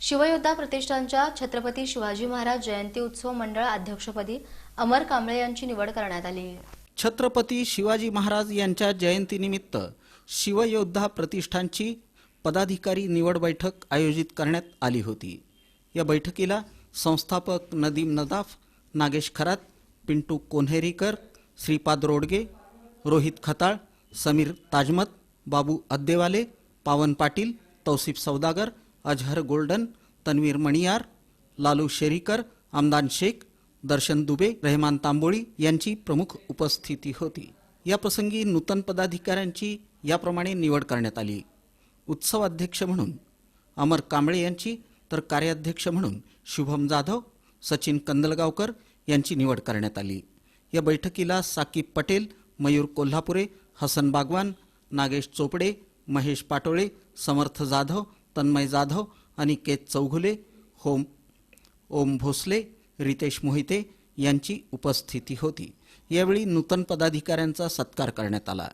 शिवयोद्धा प्रतिष्ठानच्या छत्रपती शिवाजी महाराज जयंती उत्सव मंडळ अध्यक्षपदी अमर कांबळे यांची निवड करण्यात आली. छत्रपती शिवाजी महाराज यांच्या जयंतीनिमित्त शिवयोद्धा प्रतिष्ठानची पदाधिकारी निवड बैठक आयोजित करण्यात आली होती. या बैठकीला संस्थापक नदीम नदाफ नागेश खरात पिंटू कोन्हेरीकर श्रीपाद रोडगे रोहित खताळ समीर ताजमत बाबू अद्देवाले पावन पाटील तौसिफ सौदागर अजहर गोल्डन तन्वीर मणियार लालू शेरीकर आमदान शेख दर्शन दुबे रहमान तांबोळी यांची प्रमुख उपस्थिती होती. या प्रसंगी नूतन पदाधिकाऱ्यांची याप्रमाणे निवड करण्यात आली. उत्सव अध्यक्ष म्हणून अमर कांबळे यांची तर कार्याध्यक्ष म्हणून शुभम जाधव सचिन कंदलगावकर यांची निवड करण्यात आली. या बैठकीला साकीब पटेल मयूर कोल्हापुरे हसन बागवान नागेश चोपडे महेश पाटोळे समर्थ जाधव तन्मय जाधव अनिकेत चौघुले होम ओम भोसले रितेश मोहिते यांची उपस्थिती होती. यावेळी नूतन पदाधिकाऱ्यांचा सत्कार करण्यात आला.